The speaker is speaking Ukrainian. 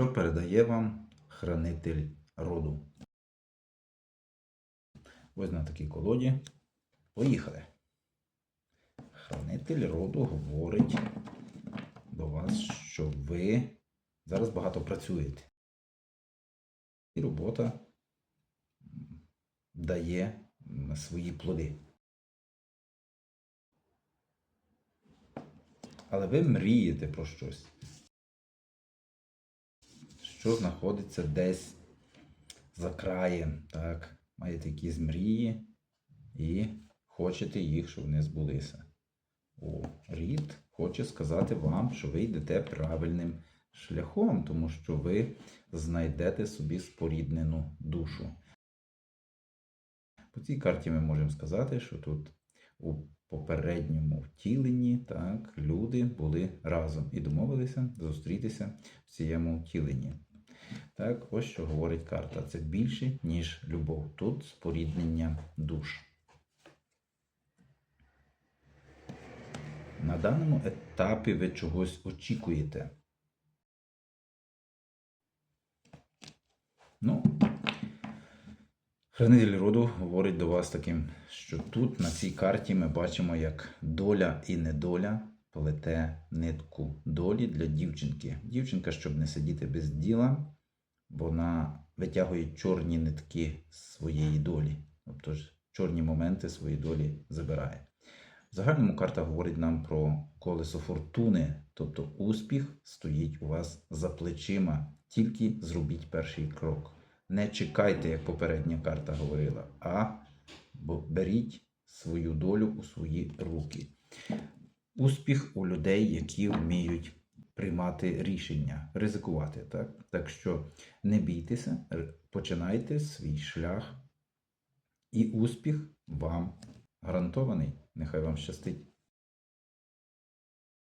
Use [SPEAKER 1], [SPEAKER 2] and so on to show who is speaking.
[SPEAKER 1] що передає вам хранитель роду. Ось на такій колоді. Поїхали. Хранитель роду говорить до вас, що ви зараз багато працюєте. І робота дає свої плоди. Але ви мрієте про щось, що знаходиться десь за краєм, так? Маєте якісь мрії і хочете їх, щоб вони збулися. О, рід хоче сказати вам, що ви йдете правильним шляхом, тому що ви знайдете собі споріднену душу. По цій карті ми можемо сказати, що тут у попередньому втіленні так, люди були разом і домовилися зустрітися в цьому втіленні. Так, ось що говорить карта. Це більше, ніж любов. Тут споріднення душ. На даному етапі ви чогось очікуєте. Ну, хранитель роду говорить до вас таким, що тут на цій карті ми бачимо, як доля і недоля плете нитку долі для дівчинки. Дівчинка, щоб не сидіти без діла, вона витягує чорні нитки своєї долі. Тобто ж чорні моменти своєї долі забирає. В загальному карта говорить нам про колесо фортуни, тобто успіх стоїть у вас за плечима. Тільки зробіть перший крок. Не чекайте, як попередня карта говорила, а беріть свою долю у свої руки. Успіх у людей, які вміють приймати рішення, ризикувати. Так, так що не бійтеся, починайте свій шлях, і успіх вам гарантований. Нехай вам щастить.